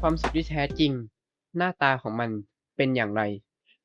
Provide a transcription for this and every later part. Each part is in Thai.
ความสุขที่แท้จริง หน้าตาของมันเป็นอย่างไร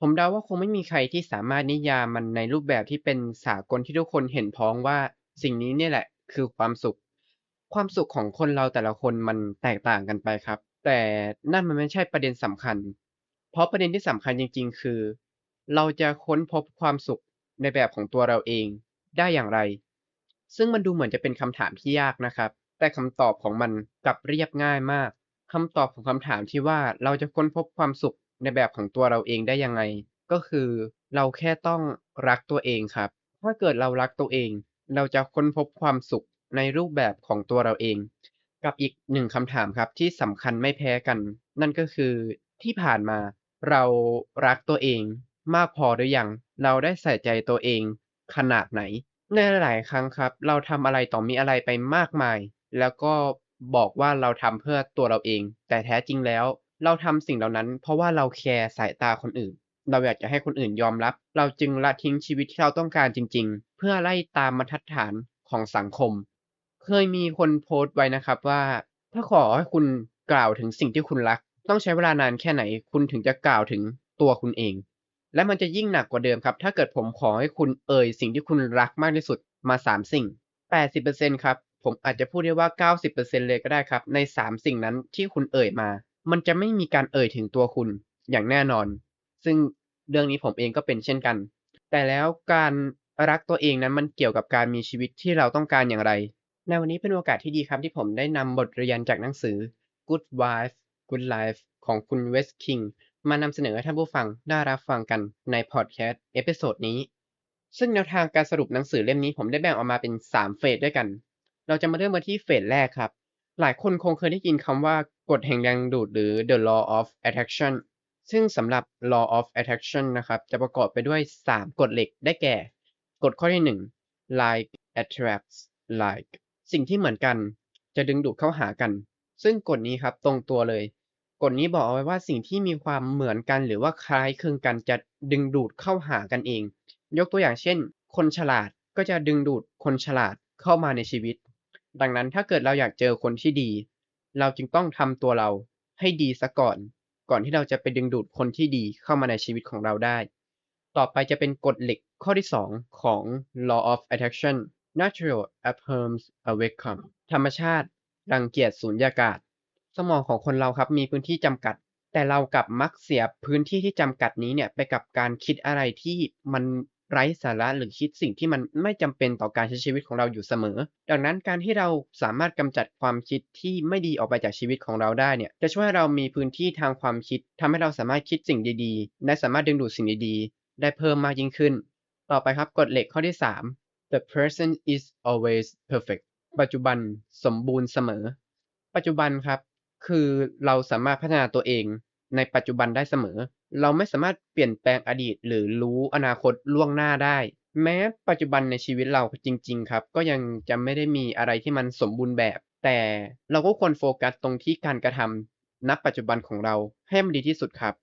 ผมเดาว่าคงไม่มีใครที่สามารถนิยามมันในรูปแบบที่เป็นสากลที่ทุกคนเห็นพ้องว่า สิ่งนี้เนี่ยแหละ คือความสุข ความสุขของคนเราแต่ละคนมันแตกต่างกันไปครับ แต่นั่นมันไม่ใช่ประเด็นสำคัญ เพราะประเด็นที่สำคัญจริง ๆ คือ เราจะค้นพบความสุขในแบบของตัวเราเองได้อย่างไร ซึ่งมันดูเหมือนจะเป็นคำถามที่ยากนะครับ แต่คำตอบของมันกลับเรียบง่ายมากคำตอบของคำถามที่ว่าเราจะค้นพบความสุขในแบบของตัวเราเองได้ยังไง ก็คือเราแค่ต้องรักตัวเองครับ ถ้าเกิดเรารักตัวเอง เราจะค้นพบความสุขในรูปแบบของตัวเราเอง กับอีกหนึ่งคำถามครับที่สำคัญไม่แพ้กัน นั่นก็คือที่ผ่านมาเรารักตัวเอง มากพอหรือยัง เราได้ใส่ใจตัวเอง ขนาดไหน ในหลาย ๆ ครั้งครับ เราทำอะไรต่อมีอะไรไปมากมาย แล้วก็บอกว่าเราทำเพื่อตัวเราเอง แต่แท้จริงแล้ว เราทำสิ่งเหล่านั้น เพราะว่าเราแคร์สายตาคนอื่น เราอยากจะให้คนอื่นยอมรับ เราจึงละทิ้งชีวิตที่เราต้องการจริง ๆ เพื่อไล่ตามบรรทัดฐานของสังคม เคยมีคนโพสต์ไว้นะครับว่า ถ้าขอให้คุณกล่าวถึงสิ่งที่คุณรัก ต้องใช้เวลานานแค่ไหน คุณถึงจะกล่าวถึงตัวคุณเอง และมันจะยิ่งหนักกว่าเดิมครับ ถ้าเกิดผมขอให้คุณเอ่ยสิ่งที่คุณรักมากที่สุดมา 3 สิ่ง 80%ครับ ผมอาจจะพูดได้ว่า 90%เลยก็ได้ครับ ใน 3 สิ่งนั้นที่คุณเอ่ยมา มันจะไม่มีการเอ่ยถึงตัวคุณอย่างแน่นอน ซึ่งเรื่องนี้ผมเองก็เป็นเช่นกัน แต่แล้วการรักตัวเองนั้นมันเกี่ยวกับการมีชีวิตที่เราต้องการอย่างไร ในวันนี้เป็นโอกาสที่ดีครับที่ผมได้นำบทเรียนจากหนังสือ Good Wife Good Life ของคุณเวสต์คิง มานำเสนอให้ท่านผู้ฟังได้รับฟังกันในพอดแคสต์เอพิโซดนี้ ซึ่งแนวทางการสรุปหนังสือเล่มนี้ผมได้แบ่งออกมาเป็น 3 เฟสด้วยกัน เราจะมาเริ่มกันที่เฟสแรกครับ หลายคนคงเคยได้ยินคำว่ากฎแห่งแรงดึงดูดหรือ the law of attraction ซึ่งสำหรับ law of attraction นะครับจะประกอบไปด้วย 3 กฎเหล็กได้แก่ กฎข้อที่ 1 like attracts like สิ่งที่เหมือนกัน จะดึงดูดเข้าหากัน ซึ่งกฎนี้ครับตรงตัวเลย กฎนี้บอกเอาไว้ว่าสิ่งที่มีความเหมือนกันหรือว่าคล้ายคลึงกันจะดึงดูดเข้าหากันเอง ยกตัวอย่างเช่น คนฉลาดก็จะดึงดูดคนฉลาดเข้ามาในชีวิต ดังนั้นถ้าเกิดเราอยากเจอคนที่ดี เราจึงต้องทำตัวเราให้ดีซะก่อน ก่อนที่เราจะไปดึงดูดคนที่ดีเข้ามาในชีวิตของเราได้ ต่อไปจะเป็นกฎเหล็กข้อที่ 2 ของ law of attraction natural abhors a vacuum ธรรมชาติ รังเกียจสูญญากาศ สมองของคนเราครับมีพื้นที่จำกัด แต่เรากลับมักเสียพื้นที่ที่จำกัดนี้เนี่ยไปกับการคิดอะไรที่มันไร้สาระหรือคิดสิ่งที่มันไม่จำเป็นต่อการใช้ชีวิตของเราอยู่เสมอ ดังนั้นการที่เราสามารถกำจัดความคิดที่ไม่ดีออกไปจากชีวิตของเราได้เนี่ยจะช่วยให้เรามีพื้นที่ทางความคิดทำให้เราสามารถคิดสิ่งดีๆ และสามารถดึงดูดสิ่งดีๆ ได้เพิ่มมากยิ่งขึ้น ต่อไปครับกฎเหล็กข้อที่ 3 the present is always perfect ปัจจุบันสมบูรณ์เสมอ ปัจจุบันครับ คือเราสามารถพัฒนาตัวเองในปัจจุบันได้เสมอ เราไม่สามารถเปลี่ยนแปลงอดีตหรือรู้อนาคตล่วงหน้าได้ แม้ปัจจุบันในชีวิตเราจริง ๆ ครับ ก็ยังจะไม่ได้มีอะไรที่มันสมบูรณ์แบบ แต่เราก็ควรโฟกัสตรงที่การกระทำณปัจจุบันของเราให้มันดีที่สุดครับ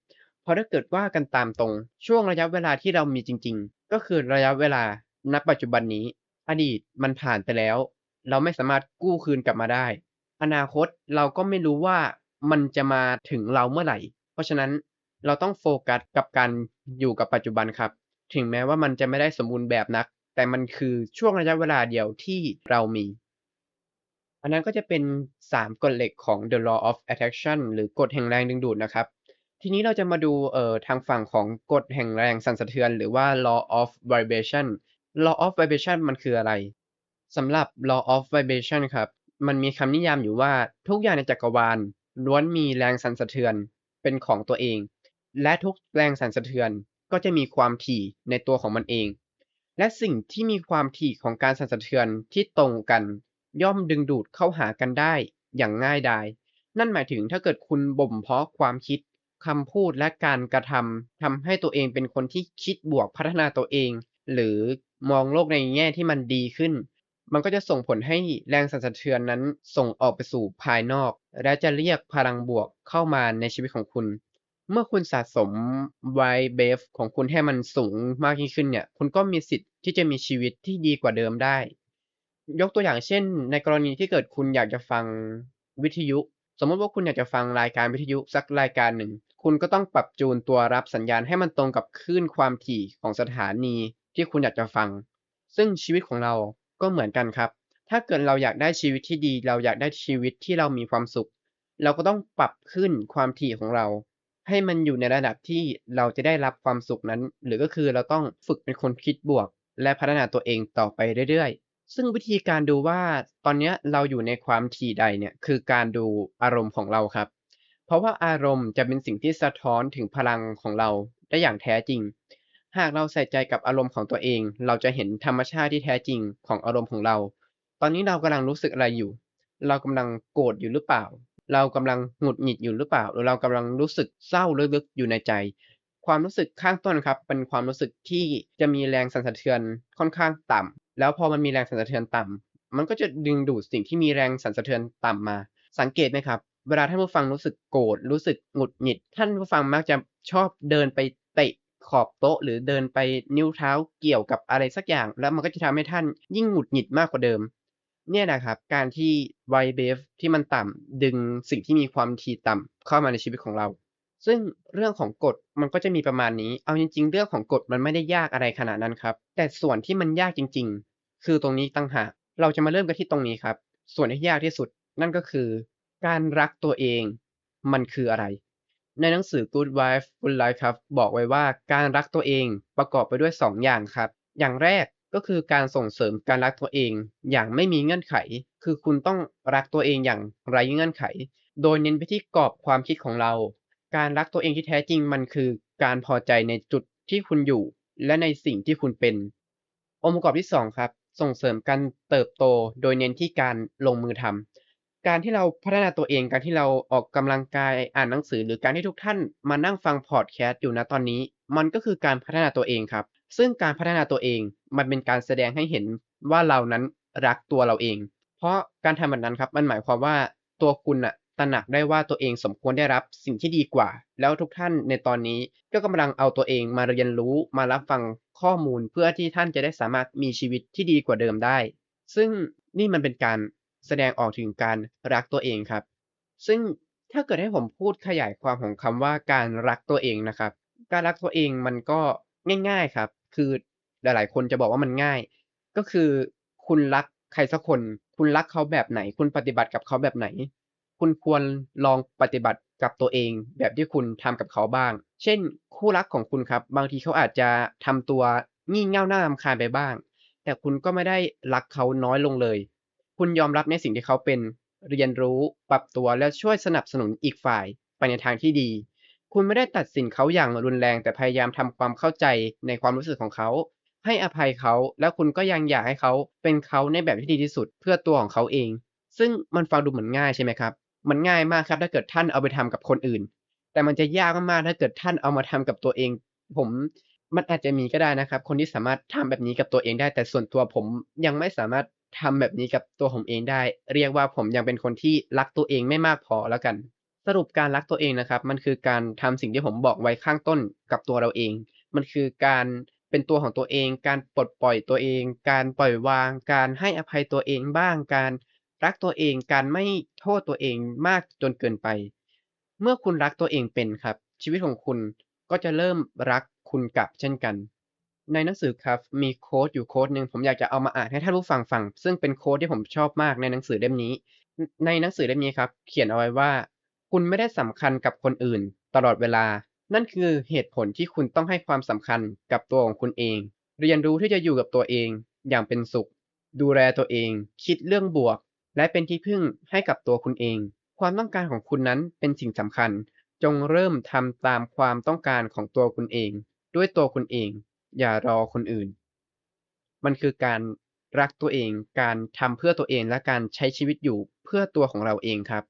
เพราะถ้าเกิดว่ากันตามตรง ช่วงระยะเวลาที่เรามีจริง ๆ ก็คือระยะเวลาณปัจจุบันนี้ อดีตมันผ่านไปแล้ว เราไม่สามารถกู้คืนกลับมาได้ อนาคตเราก็ไม่รู้ว่ามันจะมาถึงเราเมื่อไหร่ เพราะฉะนั้นเราต้องโฟกัสกับการอยู่กับปัจจุบันครับ ถึงแม้ว่ามันจะไม่ได้สมบูรณ์แบบนัก แต่มันคือช่วงระยะเวลาเดียวที่เรามี อันนั้นก็จะเป็น 3 กฎเหล็กของ the law of attraction หรือกฎแห่งแรงดึงดูดนะครับ ทีนี้เราจะมาดูเอ่อทางฝั่งของกฎแห่งแรงสั่นสะเทือน หรือว่า law of vibration law of vibration มันคืออะไรสำหรับ law of vibration ครับ มันมีคำนิยามอยู่ว่าทุกอย่างในจักรวาลล้วนมีแรงสั่นสะเทือนเป็นของตัวเอง และทุกแรงสั่นสะเทือนก็จะมีความถี่ในตัวของมันเอง และสิ่งที่มีความถี่ของการสั่นสะเทือนที่ตรงกัน ย่อมดึงดูดเข้าหากันได้อย่างง่ายดาย นั่นหมายถึงถ้าเกิดคุณบ่มเพาะความคิดคำพูดและการกระทำทำให้ตัวเองเป็นคนที่คิดบวกพัฒนาตัวเอง หรือมองโลกในแง่ที่มันดีขึ้น มันก็จะส่งผลให้แรงสั่นสะเทือนนั้นส่งออกไปสู่ภายนอก และจะเรียกพลังบวกเข้ามาในชีวิตของคุณ เมื่อคุณสะสมไวเบฟของคุณให้มันสูงมากยิ่งขึ้นเนี่ย คุณก็มีสิทธิ์ที่จะมีชีวิตที่ดีกว่าเดิมได้ ยกตัวอย่างเช่น ในกรณีที่เกิดคุณอยากจะฟังวิทยุ สมมติว่าคุณอยากจะฟังรายการวิทยุสักรายการหนึ่ง คุณก็ต้องปรับจูนตัวรับสัญญาณให้มันตรงกับคลื่นความถี่ของสถานีที่คุณอยากจะฟัง ซึ่งชีวิตของเรา ก็เหมือนกันครับ ถ้าเกิดเราอยากได้ชีวิตที่ดี เราอยากได้ชีวิตที่เรามีความสุข เราก็ต้องปรับขึ้นความถี่ของเรา ให้มันอยู่ในระดับที่เราจะได้รับความสุขนั้น หรือก็คือเราต้องฝึกเป็นคนคิดบวก และพัฒนาตัวเองต่อไปเรื่อยๆ ซึ่งวิธีการดูว่าตอนนี้เราอยู่ในความถี่ใดเนี่ยคือการดูอารมณ์ของเราครับ เพราะว่าอารมณ์จะเป็นสิ่งที่สะท้อนถึงพลังของเราได้อย่างแท้จริง หากเราใส่ใจกับอารมณ์ของตัวเอง เราจะเห็นธรรมชาติที่แท้จริงของอารมณ์ของเรา ตอนนี้เรากำลังรู้สึกอะไรอยู่ เรากำลังโกรธอยู่หรือเปล่า เรากำลังหงุดหงิดอยู่หรือเปล่า หรือเรากำลังรู้สึกเศร้าลึกๆอยู่ในใจ ความรู้สึกข้างต้นครับ เป็นความรู้สึกที่จะมีแรงสั่นสะเทือนค่อนข้างต่ำแล้วพอมันมีแรงสั่นสะเทือนต่ำมันก็จะดึงดูดสิ่งที่มีแรงสั่นสะเทือนต่ำมา สังเกตไหมครับ เวลาท่านผู้ฟังรู้สึกโกรธ รู้สึกหงุดหงิด ท่านผู้ฟังมักจะชอบเดินไป ขอบโต๊ะ หรือเดินไปนิ้วเท้าเกี่ยวกับอะไรสักอย่าง แล้วมันก็จะทำให้ท่านยิ่งหงุดหงิดมากกว่าเดิม เนี่ยนะครับการที่ Vibe Wave ที่มันต่ำดึงสิ่งที่มีความถี่ต่ำเข้ามาในชีวิตของเรา ซึ่งเรื่องของกฎมันก็จะมีประมาณนี้ เอาจริง ๆ เรื่องของกฎมันไม่ได้ยากอะไรขนาดนั้นครับ แต่ส่วนที่มันยากจริง ๆ คือตรงนี้ต่างหากเราจะมาเริ่มกันที่ตรงนี้ครับ ส่วนที่ยากที่สุดนั่นก็คือ การรักตัวเอง มันคืออะไร ในหนังสือ Good Wife Good Life ครับบอกไว้ว่าการรักตัวเองประกอบไปด้วย 2 อย่างครับ อย่างแรกก็คือการส่งเสริมการรักตัวเอง อย่างไม่มีเงื่อนไข คือคุณต้องรักตัวเองอย่างไร้เงื่อนไข โดยเน้นไปที่กรอบความคิดของเรา การรักตัวเองที่แท้จริงมันคือ การพอใจในจุดที่คุณอยู่ และในสิ่งที่คุณเป็น องค์ประกอบที่ 2 ครับ ส่งเสริมการเติบโต โดยเน้นที่การลงมือทำ การที่เราพัฒนาตัวเองการที่เราออกกำลังกายอ่านหนังสือ หรือการที่ทุกท่านมานั่งฟังพอดแคสต์อยู่ณตอนนี้ มันก็คือการพัฒนาตัวเองครับ ซึ่งการพัฒนาตัวเองมันเป็นการแสดงให้เห็นว่าเรานั้นรักตัวเราเอง เพราะการทำแบบนั้นครับมันหมายความว่าตัวคุณน่ะตระหนักได้ว่าตัวเองสมควรได้รับสิ่งที่ดีกว่า แล้วทุกท่านในตอนนี้ก็กำลังเอาตัวเองมาเรียนรู้มารับฟังข้อมูลเพื่อที่ท่านจะได้สามารถมีชีวิตที่ดีกว่าเดิมได้ ซึ่งนี่มันเป็นการ แสดงออกถึงการรักตัวเองครับ ซึ่งถ้าเกิดให้ผมพูดขยายความของคำว่าการรักตัวเองนะครับ การรักตัวเองมันก็ง่าย ๆครับ คือหลายๆ คนจะบอกว่ามันง่าย ก็คือคุณรักใครสักคน คุณรักเขาแบบไหน คุณปฏิบัติกับเขาแบบไหน คุณควรลองปฏิบัติกับตัวเอง แบบที่คุณทำกับเขาบ้าง เช่น คู่รักของคุณครับ บางทีเขาอาจจะทำตัวงี่เง่าหน่ารำคาญไปบ้าง แต่คุณก็ไม่ได้รักเขาน้อยลงเลย คุณยอมรับในสิ่งที่เขาเป็น เรียนรู้ ปรับตัว และช่วยสนับสนุนอีกฝ่ายไปในทางที่ดี คุณไม่ได้ตัดสินเขาอย่างรุนแรง แต่พยายามทำความเข้าใจในความรู้สึกของเขา ให้อภัยเขา แล้วคุณก็ยังอยากให้เขาเป็นเขาในแบบที่ดีที่สุดเพื่อตัวของเขาเอง ซึ่งมันฟังดูเหมือนง่ายใช่ไหมครับ มันง่ายมากครับถ้าเกิดท่านเอาไปทำกับคนอื่น แต่มันจะยากมากๆถ้าเกิดท่านเอามาทำกับตัวเอง ผมมันอาจจะมีก็ได้นะครับ คนที่สามารถทำแบบนี้กับตัวเองได้ แต่ส่วนตัวผมยังไม่สามารถ ทำแบบนี้กับตัวผมเองได้ เรียกว่าผมยังเป็นคนที่รักตัวเองไม่มากพอแล้วกัน สรุปการรักตัวเองนะครับ มันคือการทำสิ่งที่ผมบอกไว้ข้างต้นกับตัวเราเอง มันคือการเป็นตัวของตัวเอง การปลดปล่อยตัวเอง การปล่อยวาง การให้อภัยตัวเองบ้าง การรักตัวเอง การไม่โทษตัวเองมากจนเกินไป เมื่อคุณรักตัวเองเป็นครับ ชีวิตของคุณก็จะเริ่มรักคุณกลับเช่นกัน ในหนังสือครับมีโควตอยู่โควตหนึ่งผมอยากจะเอามาอ่านให้ท่านผู้ฟังฟัง ซึ่งเป็นโควตที่ผมชอบมากในหนังสือเล่มนี้ ในหนังสือเล่มนี้ครับ เขียนเอาไว้ว่า คุณไม่ได้สำคัญกับคนอื่น ตลอดเวลา นั่นคือเหตุผลที่คุณต้องให้ความสำคัญกับตัวของคุณเอง เรียนรู้ที่จะอยู่กับตัวเอง อย่างเป็นสุข ดูแลตัวเอง คิดเรื่องบวก และเป็นที่พึ่งให้กับตัวคุณเอง ความต้องการของคุณนั้นเป็นสิ่งสำคัญ จงเริ่มทำตามความต้องการของตัวคุณเอง ด้วยตัวคุณเอง อย่ารอคนอื่น มันคือการรักตัวเอง การทำเพื่อตัวเองและการใช้ชีวิตอยู่เพื่อตัวของเราเองครับ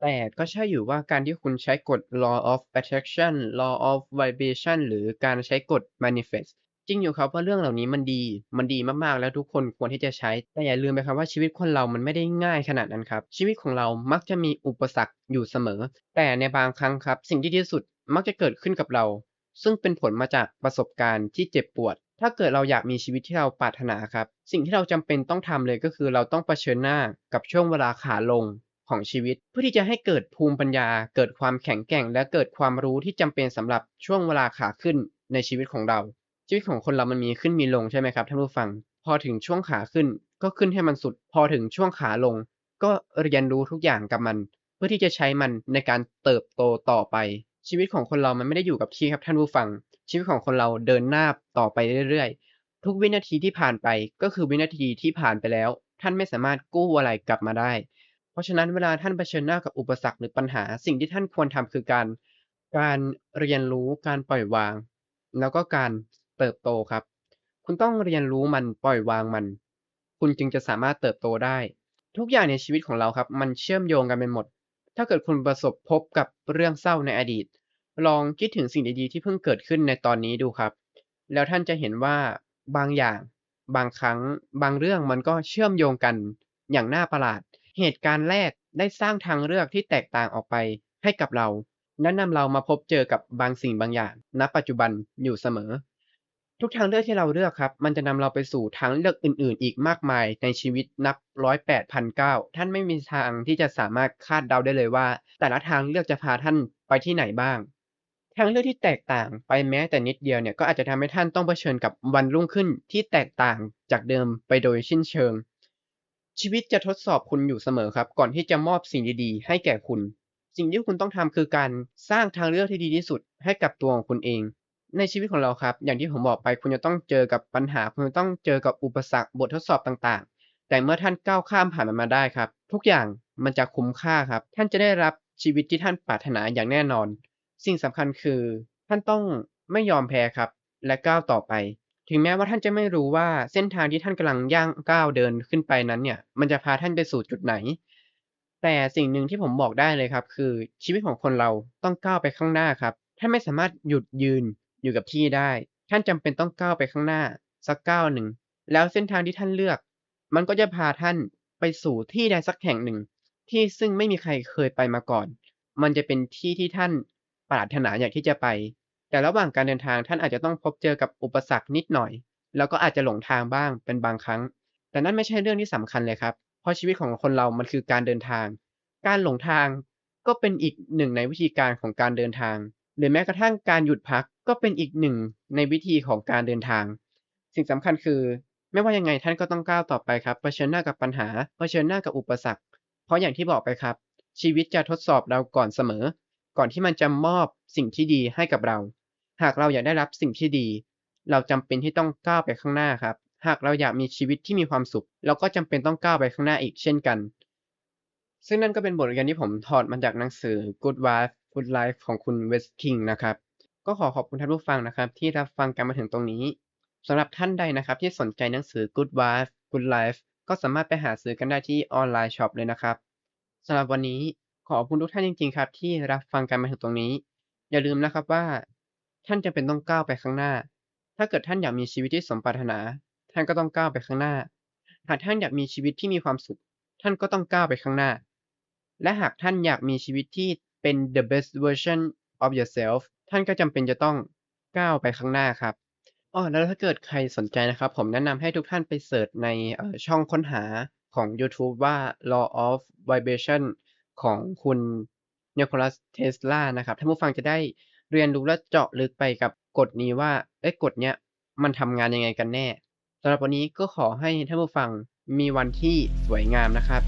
แต่ก็ใช่อยู่ว่าการที่คุณใช้กฎ Law of Attraction Law of Vibration หรือการใช้กฎ Manifest จริงอยู่ครับว่าเรื่องเหล่านี้มันดี มันดีมากๆ แล้วทุกคนควรที่จะใช้ แต่อย่าลืมนะครับว่าชีวิตคนเรามันไม่ได้ง่ายขนาดนั้นครับ ชีวิตของเรามักจะมีอุปสรรคอยู่เสมอ แต่ในบางครั้งครับ สิ่งที่ดีที่สุดมักจะเกิดขึ้นกับเรา ซึ่งเป็นผลมาจากประสบการณ์ที่เจ็บปวด ถ้าเกิดเราอยากมีชีวิตที่เราปรารถนาครับ สิ่งที่เราจำเป็นต้องทำเลยก็คือเราต้องเผชิญหน้ากับช่วงเวลาขาลงของชีวิต เพื่อที่จะให้เกิดภูมิปัญญา เกิดความแข็งแกร่ง และเกิดความรู้ที่จำเป็นสำหรับช่วงเวลาขาขึ้นในชีวิตของเรา ชีวิตของคนเรามันมีขึ้นมีลงใช่ไหมครับท่านผู้ฟัง พอถึงช่วงขาขึ้น ก็ขึ้นให้มันสุด พอถึงช่วงขาลง ก็เรียนรู้ทุกอย่างกับมัน เพื่อที่จะใช้มันในการเติบโตต่อไป ชีวิตของคนเรามันไม่ได้อยู่กับที่ครับท่านผู้ฟัง ชีวิตของคนเราเดินหน้าต่อไปเรื่อยๆ ทุกวินาทีที่ผ่านไปก็คือวินาทีที่ผ่านไปแล้ว ท่านไม่สามารถกู้อะไรกลับมาได้ เพราะฉะนั้นเวลาท่านเผชิญหน้ากับอุปสรรคหรือปัญหา สิ่งที่ท่านควรทำคือการ การเรียนรู้การปล่อยวาง แล้วก็การเติบโตครับ คุณต้องเรียนรู้มันปล่อยวางมัน คุณจึงจะสามารถเติบโตได้ ทุกอย่างในชีวิตของเราครับ มันเชื่อมโยงกันไปหมด ถ้าเกิดคุณประสบพบกับเรื่องเศร้าในอดีต ลองคิดถึงสิ่งดีๆที่เพิ่งเกิดขึ้นในตอนนี้ดูครับ แล้วท่านจะเห็นว่าบางอย่าง บางครั้ง บางเรื่องมันก็เชื่อมโยงกันอย่างน่าประหลาด เหตุการณ์แรกได้สร้างทางเลือกที่แตกต่างออกไปให้กับเราและนำเรามาพบเจอกับบางสิ่งบางอย่าง ณ ปัจจุบันอยู่เสมอ ทุกทางเลือกที่เราเลือกครับ มันจะนำเราไปสู่ทางเลือกอื่น ๆ อีกมากมายในชีวิตนับร้อยแปดพันเก้าท่านไม่มีทางที่จะสามารถคาดเดาได้เลยว่า แต่ละทางเลือกจะพาท่านไปที่ไหนบ้าง ทางเลือกที่แตกต่างไปแม้แต่นิดเดียวเนี่ยก็อาจจะทำให้ท่านต้องเผชิญกับวันรุ่งขึ้นที่แตกต่างจากเดิมไปโดยสิ้นเชิง ชีวิตจะทดสอบคุณอยู่เสมอครับ ก่อนที่จะมอบสิ่งดีๆ ให้แก่คุณ สิ่งที่คุณต้องทำคือการสร้างทางเลือกที่ดีที่สุดให้กับตัวของคุณเอง ในชีวิตของเราครับ อย่างที่ผมบอกไปคุณจะต้องเจอกับปัญหา คุณจะต้องเจอกับอุปสรรค บททดสอบต่าง ๆ แต่เมื่อท่านก้าวข้ามผ่านมันมาได้ครับ ทุกอย่างมันจะคุ้มค่าครับ ท่านจะได้รับชีวิตที่ท่านปรารถนาอย่างแน่นอน สิ่งสำคัญคือท่านต้องไม่ยอมแพ้ครับ และก้าวต่อไป ถึงแม้ว่าท่านจะไม่รู้ว่าเส้นทางที่ท่านกำลังย่างก้าวเดินขึ้นไปนั้นเนี่ย มันจะพาท่านไปสู่จุดไหน แต่สิ่งหนึ่งที่ผมบอกได้เลยครับ คือชีวิตของคนเราต้องก้าวไปข้างหน้าครับ ท่านไม่สามารถหยุดยืน อยู่กับที่ได้ ท่านจำเป็นต้องก้าวไปข้างหน้า สักก้าวหนึ่ง แล้วเส้นทางที่ท่านเลือก มันก็จะพาท่านไปสู่ที่ใดสักแห่งหนึ่ง ที่ซึ่งไม่มีใครเคยไปมาก่อน มันจะเป็นที่ที่ท่านปรารถนาอยากที่จะไป แต่ระหว่างการเดินทางท่านอาจจะต้องพบเจอกับอุปสรรคนิดหน่อย แล้วก็อาจจะหลงทางบ้างเป็นบางครั้ง แต่นั่นไม่ใช่เรื่องที่สำคัญเลยครับ เพราะชีวิตของคนเรา มันคือการเดินทาง การหลงทางก็เป็นอีกหนึ่งในวิธีการของการเดินทาง หรือแม้กระทั่งการหยุดพัก ก็เป็นอีกหนึ่งในวิธีของการเดินทาง สิ่งสำคัญคือ ไม่ว่ายังไงท่านก็ต้องก้าวต่อไปครับเผชิญหน้ากับปัญหาเผชิญหน้ากับอุปสรรค เพราะอย่างที่บอกไปครับ ชีวิตจะทดสอบเราก่อนเสมอ ก่อนที่มันจะมอบสิ่งที่ดีให้กับเรา หากเราอยากได้รับสิ่งที่ดี เราจำเป็นที่ต้องก้าวไปข้างหน้าครับ หากเราอยากมีชีวิตที่มีความสุข เราก็จำเป็นต้องก้าวไปข้างหน้าอีกเช่นกัน ซึ่งนั่นก็เป็นบทเรียนที่ผมถอดมาจากหนังสือ Good Wife Good Life ของคุณ West King นะครับ ก็ขอขอบคุณท่านผู้ฟังนะครับ ที่รับฟังกันมาถึงตรงนี้สำหรับท่านใดนะครับที่สนใจหนังสือ Good Wife Good Life ก็สามารถไปหาซื้อกันได้ที่ออนไลน์ช็อปเลยนะครับสำหรับวันนี้ขอบคุณทุกท่านจริงๆครับ ที่รับฟังกันมาถึงตรงนี้ อย่าลืมนะครับว่า ท่านจำเป็นต้องก้าวไปข้างหน้า ถ้าเกิดท่านอยากมีชีวิตที่สมปรารถนา ท่านก็ต้องก้าวไปข้างหน้า หากท่านอยากมีชีวิตที่มีความสุข ท่านก็ต้องก้าวไปข้างหน้า และหากท่านอยากมีชีวิตที่เป็น the best version of yourself ท่านก็จำเป็นจะต้องก้าวไปข้างหน้าครับ อ้อ แล้วถ้าเกิดใครสนใจนะครับ ผมแนะนำให้ทุกท่านไปเสิร์ชในเอ่อ ช่องค้นหาของยูทูบว่า law of vibration ของคุณนิโคลัสเทสลานะครับ ท่านผู้ฟังจะได้เรียนรู้และเจาะลึกไปกับกฎนี้ว่า เอ๊ะกฎเนี้ยมันทำงานยังไงกันแน่สำหรับวันนี้ก็ขอให้ท่านผู้ฟังมีวันที่สวยงามนะครับ